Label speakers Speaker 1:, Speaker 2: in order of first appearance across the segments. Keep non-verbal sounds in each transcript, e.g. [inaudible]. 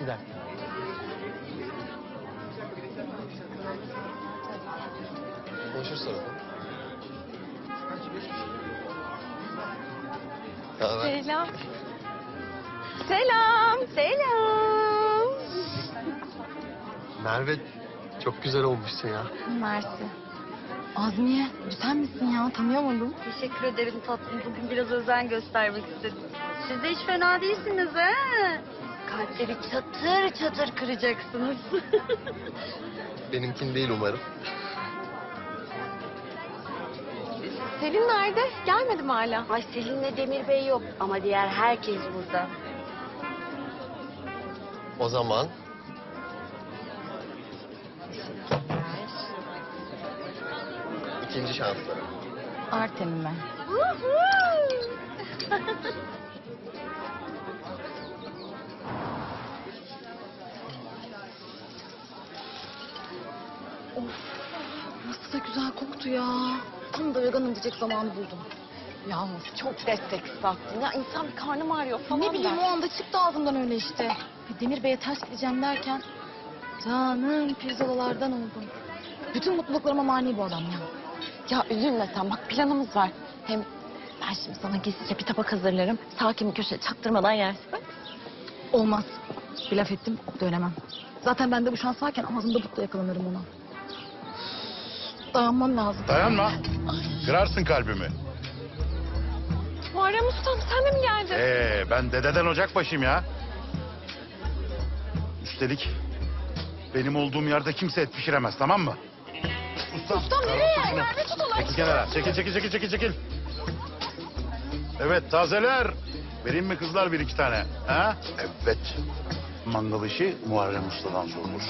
Speaker 1: Bir dakika. Konuşuruz sonra.
Speaker 2: Selam. Selam. Selam.
Speaker 1: Merve çok güzel olmuşsun ya.
Speaker 2: Mersi. Azmiye, sen misin ya? Tanıyamadım.
Speaker 3: Teşekkür ederim tatlım. Bugün biraz özen göstermek istedim. Siz de hiç fena değilsiniz ha. Kalpleri çatır çatır kıracaksınız. [laughs]
Speaker 1: Benimkin değil umarım.
Speaker 2: Selin nerede? Gelmedi mi hala?
Speaker 3: Ay Selin'le Demir Bey yok ama diğer herkes burada.
Speaker 1: O zaman ikinci şansları.
Speaker 2: Artemime. [laughs] Nasıl da güzel koktu ya. Tam da veganım diyecek zamanı buldum. Yalnız çok destek sattın. Ya insan bir karnım ağrıyor falan
Speaker 4: Ne bileyim
Speaker 2: der.
Speaker 4: o anda çıktı ağzımdan öyle işte. Demir Bey'e ters gideceğim derken canım pirzolalardan oldum. Bütün mutluluklarıma mani bu adam ya.
Speaker 2: Ya üzülme sen bak planımız var. Hem ben şimdi sana gizlice bir tabak hazırlarım. Sakin bir köşede çaktırmadan yersin.
Speaker 4: Olmaz. Bir laf ettim dönemem. Zaten bende bu şans varken ağzımda butla yakalanırım ona. Dayanmam lazım.
Speaker 5: Dayanma. Kırarsın kalbimi.
Speaker 2: Muharrem Ustam sen de mi geldin?
Speaker 5: Ee, ben dededen ocak başıyım ya. Üstelik benim olduğum yerde kimse et pişiremez tamam mı? Ustam, Ustam nereye ya?
Speaker 4: Merve tut olay.
Speaker 5: Çekil kenara. Çekil çekil çekil çekil çekil. Evet tazeler. Vereyim mi kızlar bir iki tane? Ha? Evet. Mangal işi Muharrem Usta'dan sorulur.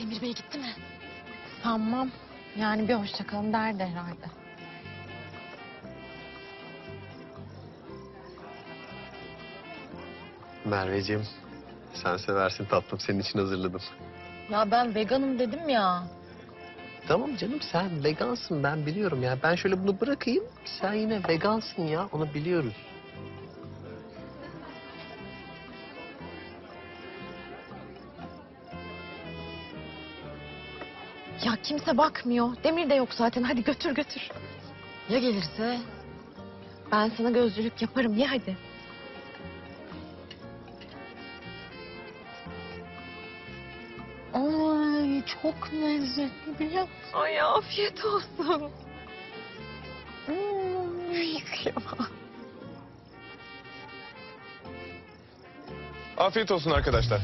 Speaker 4: Demir Bey gitti mi?
Speaker 2: Sanmam. Yani bir hoşça kalın derdi herhalde.
Speaker 1: Merveciğim sen seversin tatlım senin için hazırladım.
Speaker 4: Ya ben veganım dedim ya.
Speaker 1: Tamam canım sen vegansın ben biliyorum ya. Ben şöyle bunu bırakayım sen yine vegansın ya onu biliyoruz.
Speaker 2: Ya kimse bakmıyor. Demir de yok zaten. Hadi götür götür.
Speaker 4: Ya gelirse?
Speaker 2: Ben sana gözcülük yaparım. Ye hadi. Ay çok lezzetli biliyor musun? Ay afiyet olsun. Hmm.
Speaker 6: Afiyet olsun arkadaşlar.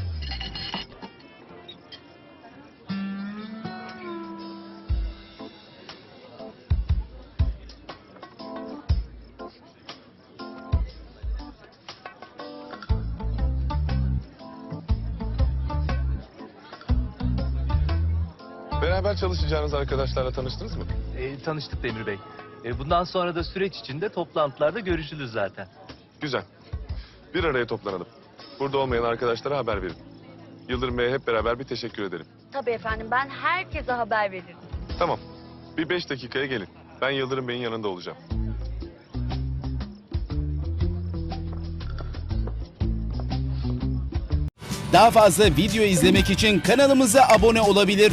Speaker 6: Beraber çalışacağınız arkadaşlarla tanıştınız mı?
Speaker 7: E, tanıştık Demir Bey. E, bundan sonra da süreç içinde toplantılarda görüşülür zaten.
Speaker 6: Güzel. Bir araya toplanalım. Burada olmayan arkadaşlara haber verin. Yıldırım Bey'e hep beraber bir teşekkür edelim.
Speaker 3: Tabii efendim ben herkese haber veririm.
Speaker 6: Tamam. Bir beş dakikaya gelin. Ben Yıldırım Bey'in yanında olacağım.
Speaker 8: Daha fazla video izlemek için kanalımıza abone olabilir.